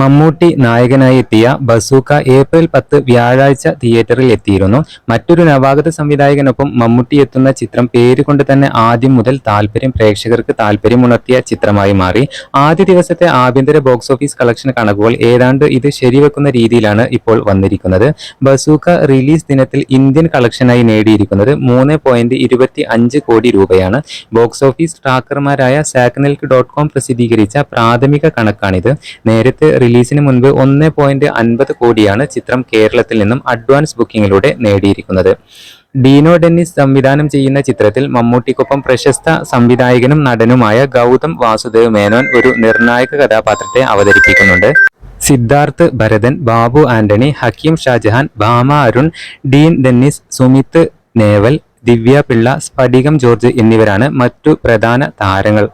മമ്മൂട്ടി നായകനായി എത്തിയ bazooka April പത്ത് വ്യാഴാഴ്ച തിയേറ്ററിൽ എത്തിയിരുന്നു. മറ്റൊരു നവാഗത സംവിധായകനൊപ്പം മമ്മൂട്ടി എത്തുന്ന ചിത്രം പേരുകൊണ്ട് തന്നെ ആദ്യം മുതൽ താല്പര്യം പ്രേക്ഷകർക്ക് താല്പര്യമുണർത്തിയ ചിത്രമായി മാറി. ആദ്യ ദിവസത്തെ ആഭ്യന്തര ബോക്സ് ഓഫീസ് കളക്ഷൻ കണക്കുകൾ ഏതാണ്ട് ഇത് ശരിവെക്കുന്ന രീതിയിലാണ് ഇപ്പോൾ വന്നിരിക്കുന്നത്. ബസൂക്ക റിലീസ് ദിനത്തിൽ ഇന്ത്യൻ കളക്ഷനായി നേടിയിരിക്കുന്നത് മൂന്ന് പോയിന്റ് ഇരുപത്തി അഞ്ച് കോടി രൂപയാണ്. ബോക്സ് ഓഫീസ് ട്രാക്കർമാരായ സാക്നെൽക്ക് ഡോട്ട് കോം പ്രസിദ്ധീകരിച്ച പ്രാഥമിക കണക്കാണിത്. നേരത്തെ റിലീസിന് മുൻപ് ഒന്ന് പോയിന്റ് അൻപത് കോടിയാണ് ചിത്രം കേരളത്തിൽ നിന്നും അഡ്വാൻസ് ബുക്കിംഗിലൂടെ നേടിയിരിക്കുന്നത്. ഡീനോ ഡെന്നിസ് സംവിധാനം ചെയ്യുന്ന ചിത്രത്തിൽ മമ്മൂട്ടിക്കൊപ്പം പ്രശസ്ത സംവിധായകനും നടനുമായ ഗൗതം വാസുദേവ് മേനോൻ ഒരു നിർണായക കഥാപാത്രത്തെ അവതരിപ്പിക്കുന്നുണ്ട്. സിദ്ധാർത്ഥ് ഭരതൻ ബാബു ആന്റണി ഹക്കീം ഷാജഹാൻ ഭാമ അരുൺ ഡീൻ ഡെന്നിസ് സുമിത് നേവൽ ദിവ്യ പിള്ള സ്ഫടികം ജോർജ് എന്നിവരാണ് മറ്റു പ്രധാന താരങ്ങൾ.